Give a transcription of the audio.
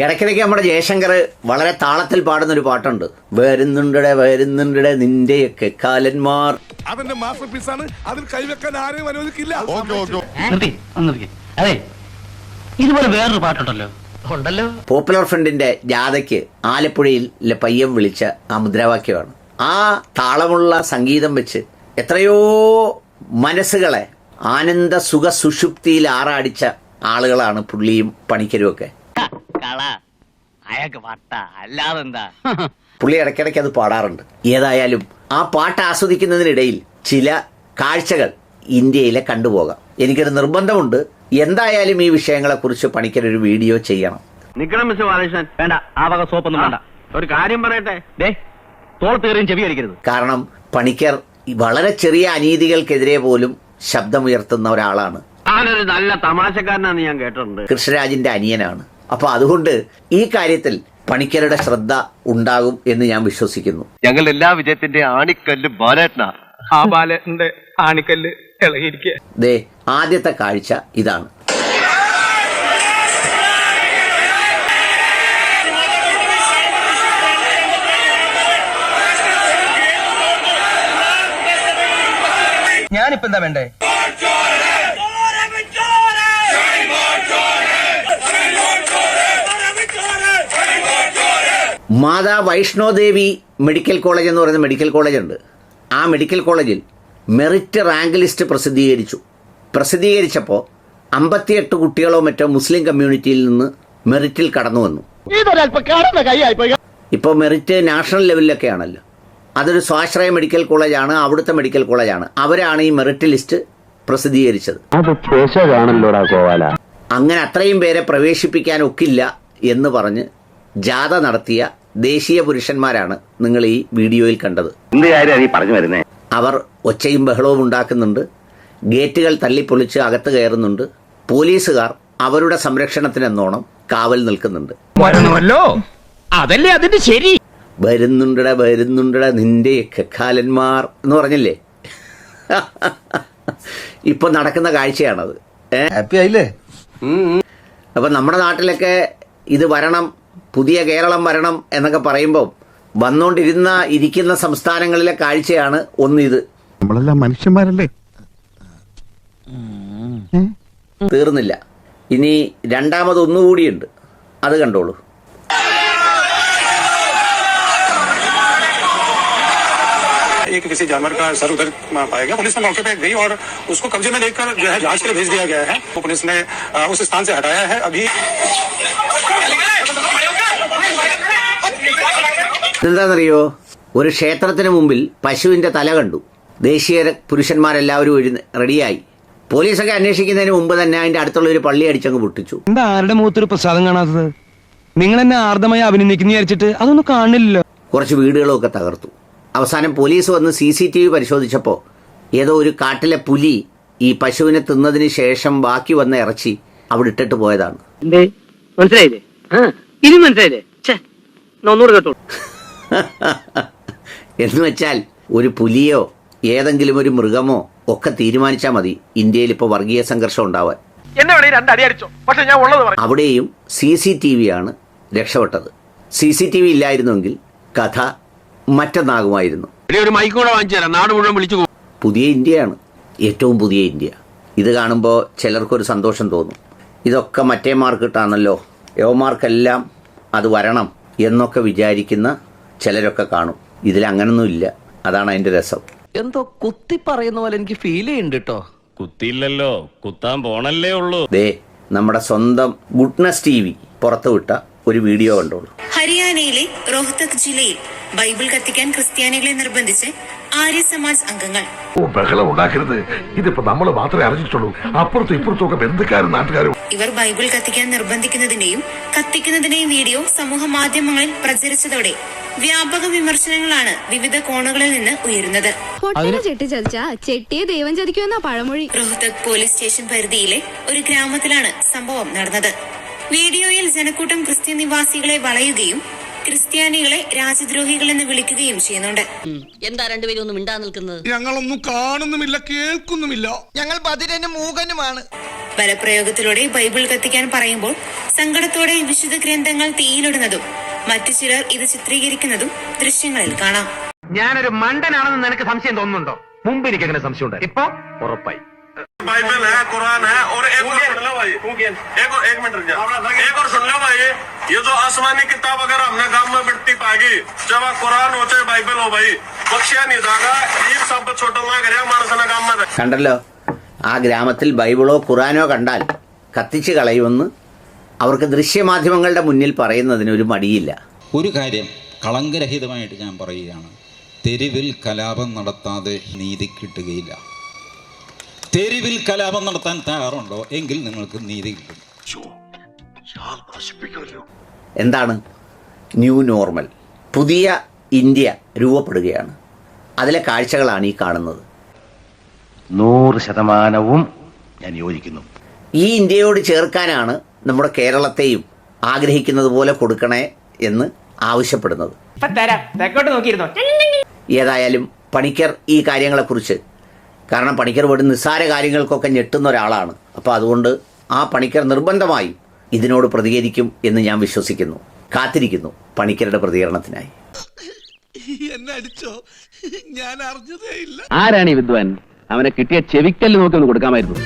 ഇടയ്ക്കിടയ്ക്ക് നമ്മുടെ ജയശങ്കർ വളരെ താളത്തിൽ പാടുന്ന ഒരു പാട്ടുണ്ട്. വരുന്നുണ്ടടെ വരുന്നുണ്ടടെ നിന്റെയൊക്കെ കാലന്മാർ. അവന്റെ മാസ്റ്റർ പീസാണ് അതിൽ കൈവെക്കാൻ ആരെയും അനുവദിക്കില്ല. അതെ ഇതുപോലെ വേറൊരു പാട്ടുണ്ടല്ലോ. ഉണ്ടല്ലോ. പോപ്പുലർ ഫ്രണ്ടിന്റെ ജാഥയ്ക്ക് ആലപ്പുഴയിൽ പയ്യം വിളിച്ച ആ മുദ്രാവാക്യമാണ്. ആ താളമുള്ള സംഗീതം വെച്ച് എത്രയോ മനസ്സുകളെ ആനന്ദ സുഖ സുഷുപ്തിയിൽ ആറാടിച്ച ആളുകളാണ് പുള്ളിയും പണിക്കരും ഒക്കെ കള. അയാൾക്ക് വട്ട. അല്ലാതെന്താ? പുള്ളി ഇടയ്ക്കിടയ്ക്ക് അത് പാടാറുണ്ട്. ഏതായാലും ആ പാട്ട് ആസ്വദിക്കുന്നതിനിടയിൽ ചില കാഴ്ചകൾ ഇന്ത്യയിലെ കണ്ടുപോകാം. എനിക്കൊരു നിർബന്ധമുണ്ട്. എന്തായാലും ഈ വിഷയങ്ങളെ വിഷയങ്ങളെക്കുറിച്ച് പണിക്കരൊരു വീഡിയോ ചെയ്യണം. നിക്കണം മിസ്റ്റർ ബാലകൃഷ്ണൻ. വേണ്ട ആ വക സോപ്പൊന്നും വേണ്ട. ഒരു കാര്യം പറയട്ടെ? ദേ തോളത്തേറിയും ചെവി അടിക്കരുത് കാരണം പണിക്കർ വളരെ ചെറിയ അനീതികൾക്കെതിരെ പോലും ശബ്ദമുയർത്തുന്ന ഒരാളാണ്. നല്ല തമാശക്കാരനാണെന്ന് ഞാൻ കേട്ടിട്ടുണ്ട്. കൃഷ്ണരാജിന്റെ അനിയനാണ്. അപ്പൊ അതുകൊണ്ട് ഈ കാര്യത്തിൽ പണിക്കരുടെ ശ്രദ്ധ ഉണ്ടാകും എന്ന് ഞാൻ വിശ്വസിക്കുന്നു. ഞങ്ങൾ എല്ലാ വിജയത്തിന്റെ ആണിക്കല്ല് ബാലേട്ടനാ. ആ ബാലേട്ടന്റെ ആണിക്കല്ല് ഇളകിയിരിക്കുക ദേ ആദ്യത്തെ കാഴ്ച ഇതാണ്. ഞാനിപ്പോ എന്താ വേണ്ടേ? മാതാ വൈഷ്ണോദേവി മെഡിക്കൽ കോളേജ് എന്ന് പറയുന്ന മെഡിക്കൽ കോളേജ് ഉണ്ട് ആ മെഡിക്കൽ കോളേജിൽ മെറിറ്റ് റാങ്ക് ലിസ്റ്റ് പ്രസിദ്ധീകരിച്ചു. പ്രസിദ്ധീകരിച്ചപ്പോൾ അമ്പത്തിയെട്ട് കുട്ടികളോ മറ്റോ മുസ്ലിം കമ്മ്യൂണിറ്റിയിൽ നിന്ന് മെറിറ്റിൽ കടന്നു വന്നു. ഇപ്പോൾ മെറിറ്റ് നാഷണൽ ലെവലിലൊക്കെ ആണല്ലോ അതൊരു സ്വാശ്രയ മെഡിക്കൽ കോളേജാണ് അവിടുത്തെ മെഡിക്കൽ കോളേജാണ്. അവരാണ് ഈ മെറിറ്റ് ലിസ്റ്റ് പ്രസിദ്ധീകരിച്ചത്. അത് കാണല്ലോടാ കോവാല അങ്ങനെ അത്രയും പേരെ പ്രവേശിപ്പിക്കാൻ ഒക്കില്ല എന്ന് പറഞ്ഞ് ജാഥ നടത്തിയ ദേശീയ പുരുഷന്മാരാണ് നിങ്ങൾ ഈ വീഡിയോയിൽ കണ്ടത്. പറഞ്ഞു വരുന്നേ? അവർ ഒച്ചയും ബഹളവും ഉണ്ടാക്കുന്നുണ്ട്. ഗേറ്റുകൾ തല്ലിപ്പൊളിച്ച് അകത്ത് കയറുന്നുണ്ട്. പോലീസുകാർ അവരുടെ സംരക്ഷണത്തിനെന്നോണം കാവൽ നിൽക്കുന്നുണ്ട്. അതല്ലേ അതിന്റെ ശരി? വരുന്നുണ്ടട വരുന്നുണ്ടട നിന്റെ കാലന്മാർ എന്ന് പറഞ്ഞില്ലേ? ഇപ്പൊ നടക്കുന്ന കാഴ്ചയാണത്. ഹാപ്പി ആയില്ലേ? അപ്പൊ നമ്മുടെ നാട്ടിലൊക്കെ ഇത് വരണം പുതിയ കേരളം വരണം എന്നൊക്കെ പറയുമ്പോൾ വന്നുകൊണ്ടിരുന്ന ഇരിക്കുന്ന സംസ്ഥാനങ്ങളിലെ കാഴ്ചയാണ് ഒന്ന് ഇത് നമ്മളെല്ലാം മനുഷ്യന്മാരല്ലേ തീർന്നില്ല ഇനി രണ്ടാമത് ഒന്നുകൂടിയുണ്ട് അത് കണ്ടോളൂ एक किसी जानवर का सर उधर पाया गया पुलिस ने मौके पे गई और उसको कब्जे में लेकर जो है जांच के लिए भेज दिया गया है वो पुलिस ने अ, उस स्थान से हटाया है अभी എന്താണെന്നറിയോ? ഒരു ക്ഷേത്രത്തിന് മുമ്പിൽ പശുവിന്റെ തല കണ്ടു. ദേശീയ പുരുഷന്മാരെല്ലാവരും എഴുന്ന റെഡിയായി. പോലീസൊക്കെ അന്വേഷിക്കുന്നതിന് മുമ്പ് തന്നെ അതിന്റെ അടുത്തുള്ള ഒരു പള്ളി അടിച്ചങ്ങ് പൊട്ടിച്ചു. എന്താ ആരുടെ മുഖത്തൊരു പ്രസാദം കാണാത്തത്? നിങ്ങൾ എന്നെ ആർദ്രമായി അഭിനന്ദിക്കുന്ന വിചാരിച്ചിട്ട് അതൊന്നും കാണില്ലല്ലോ. കുറച്ച് വീടുകളൊക്കെ തകർത്തു. അവസാനം പോലീസ് വന്ന് സി സി ടി വി പരിശോധിച്ചപ്പോൾ ഏതോ ഒരു കാട്ടിലെ പുലി ഈ പശുവിനെ തിന്നതിന് ശേഷം ബാക്കി വന്ന ഇറച്ചി അവിടെ ഇട്ടിട്ട് പോയതാണ്. എന്തേ? മനസ്സിലായില്ലേ? ഇനി മനസ്സിലായില്ലേ? ഒന്നുകൂടെ കേട്ടോ എന്ന് വെച്ചാൽ ഒരു പുലിയോ ഏതെങ്കിലും ഒരു മൃഗമോ ഒക്കെ തീരുമാനിച്ചാ മതി ഇന്ത്യയിൽ ഇപ്പോൾ വർഗീയ സംഘർഷം ഉണ്ടാവാൻ. എന്നെ വേണേ രണ്ടടി അടിച്ചോ. പക്ഷെ ഞാൻ ഉള്ളത് പറയും. അവിടെയും സി സി ടി വി ആണ് രക്ഷപ്പെട്ടത്. സി സി ടി വി ഇല്ലായിരുന്നുവെങ്കിൽ കഥ മറ്റൊന്നാകുമായിരുന്നു. ഒരു വാങ്ങിച്ചു തരാം. നാട് മുഴുവൻ വിളിച്ചു പുതിയ ഇന്ത്യയാണ്. ഏറ്റവും പുതിയ ഇന്ത്യ. ഇത് കാണുമ്പോൾ ചിലർക്കൊരു സന്തോഷം തോന്നും. ഇതൊക്കെ മറ്റേ മാർക്കിട്ടാണല്ലോ. യവമാർക്കെല്ലാം അത് വരണം എന്നൊക്കെ വിചാരിക്കുന്ന ചിലരൊക്കെ കാണും. ഇതിൽ അങ്ങനൊന്നുമില്ല അതാണ് അതിന്റെ രസം. എന്തോ കുത്തി പറയുന്ന പോലെ എനിക്ക് ഫീൽ ചെയ്യുന്നുണ്ട് കേട്ടോ കുത്തിയില്ലല്ലോ. കുത്താൻ പോണല്ലേ ഉള്ളൂ. ദേ നമ്മുടെ സ്വന്തം ഗുഡ്നസ് ടി വി പുറത്തുവിട്ട ഒരു വീഡിയോ കണ്ടോളൂ. ഹരിയാനയിലെ റോഹ്തക് ജില്ലയിൽ ബൈബിൾ കത്തിക്കാൻ ക്രിസ്ത്യാനികളെ നിർബന്ധിച്ച് ആര്യ സമാജ് അംഗങ്ങൾ ബഹളം ഉണ്ടാക്കരുത്. ഇതിപ്പോ നമ്മൾ മാത്രമേ അറിഞ്ഞിട്ടുള്ളൂ. അപ്പുറത്തും ഇപ്പുറത്തും ഒക്കെ ബന്ധുക്കാരും നാട്ടുകാരും. ഇവർ ബൈബിൾ കത്തിക്കാൻ നിർബന്ധിക്കുന്നതിന്റെയും കത്തിക്കുന്നതിന്റെയും വീഡിയോ സമൂഹ മാധ്യമങ്ങളിൽ പ്രചരിച്ചതോടെ വ്യാപക വിമർശനങ്ങളാണ് വിവിധ കോണുകളിൽ നിന്ന് ഉയരുന്നത്. പൊട്ടനെ ചെട്ടി ചതിച്ചാ ചെട്ടിയെ ദൈവം ചതിക്കുമെന്ന പഴമൊഴി. റോഹ്തക് പോലീസ് സ്റ്റേഷൻ പരിധിയിലെ ഒരു ഗ്രാമത്തിലാണ് സംഭവം നടന്നത്. വീഡിയോയിൽ ജനക്കൂട്ടം ക്രിസ്ത്യൻ നിവാസികളെ വളയുകയും ക്രിസ്ത്യാനികളെ രാജദ്രോഹികളെന്ന് വിളിക്കുകയും ചെയ്യുന്നുണ്ട്. എന്താ രണ്ടുപേരും ഒന്നും മിണ്ടാ നിൽക്കുന്നത്? ഞങ്ങളൊന്നും കാണുന്നുമില്ല കേൾക്കുന്നുമില്ല. ഞങ്ങൾ ബദിരനും മൂകനുമാണ്. ബലപ്രയോഗത്തിലൂടെ ബൈബിൾ കത്തിക്കാൻ പറയുമ്പോൾ സങ്കടത്തോടെ വിശുദ്ധ ഗ്രന്ഥങ്ങൾ തീയിലിടുന്നതും മറ്റു ചിലർ ഇത് ചിത്രീകരിക്കുന്നതും ദൃശ്യങ്ങളിൽ കാണാം. ഞാനൊരു മണ്ടനാണെന്ന് നിനക്ക് സംശയം തോന്നുന്നുണ്ടോ? മുമ്പ് എനിക്ക് അങ്ങനെ സംശയം ഉണ്ട് ഇപ്പൊ? ഉറപ്പായി. बाइबल है कुरान है और एक और सुन लो भाई एक और एक मिनट रुक जा एक और सुन लो भाई ये जो आसमानी किताब अगर हमने गांव में बिकती पाएगी चाहे कुरान हो चाहे बाइबल हो भाई बख्शिया नहीं जाएगा ये सब छोटो मांग रहे मानसना गांव में കണ്ടല്ലോ ആ ഗ്രാമത്തിൽ ബൈബിളോ ഖുറാനോ കണ്ടാൽ കത്തിച്ച് കളയുമെന്ന് അവർക്ക് ദൃശ്യമാധ്യമങ്ങളുടെ മുന്നിൽ പറയുന്നതിന് ഒരു മടിയില്ല ഒരു കാര്യം കളങ്കരഹിതമായിട്ട് ഞാൻ പറയുകയാണ് തെരുവിൽ കലാപം നടത്താതെ നീതി കിട്ടുകയില്ല തെരുവിൽ കലാപം നടത്താൻ തയ്യാറുണ്ടോ? എങ്കിൽ നിങ്ങൾക്ക് നീതി കിട്ടും. എന്താണ്? New normal. പുതിയ ഇന്ത്യ രൂപപ്പെടുകയാണ്. അതിലെ കാഴ്ചകളാണ് ഈ കാണുന്നത്. നൂറ് ശതമാനവും ഞാൻ യോജിക്കുന്നു. ഈ ഇന്ത്യയോട് ചേർക്കാനാണ് നമ്മുടെ കേരളത്തെയും ആഗ്രഹിക്കുന്നത് പോലെ കൊടുക്കണേ എന്ന് ആവശ്യപ്പെടുന്നത്. ഏതായാലും പണിക്കർ ഈ കാര്യങ്ങളെക്കുറിച്ച് കാരണം പണിക്കർ വീട് നിസ്സാര കാര്യങ്ങൾക്കൊക്കെ ഞെട്ടുന്ന ഒരാളാണ്. അപ്പോൾ അതുകൊണ്ട് ആ പണിക്കർ നിർബന്ധമായി ഇതിനോട് പ്രതികരിക്കും എന്ന് ഞാൻ വിശ്വസിക്കുന്നു. കാത്തിരിക്കുന്നു പണിക്കരുടെ പ്രതികരണത്തിനായി. ആരാണ് ഈ വിദ്വാൻ? അവനെ കിട്ടിയ ചെവിക്കല്ല് നോക്കി ഒന്ന് കൊടുക്കാമായിരുന്നു.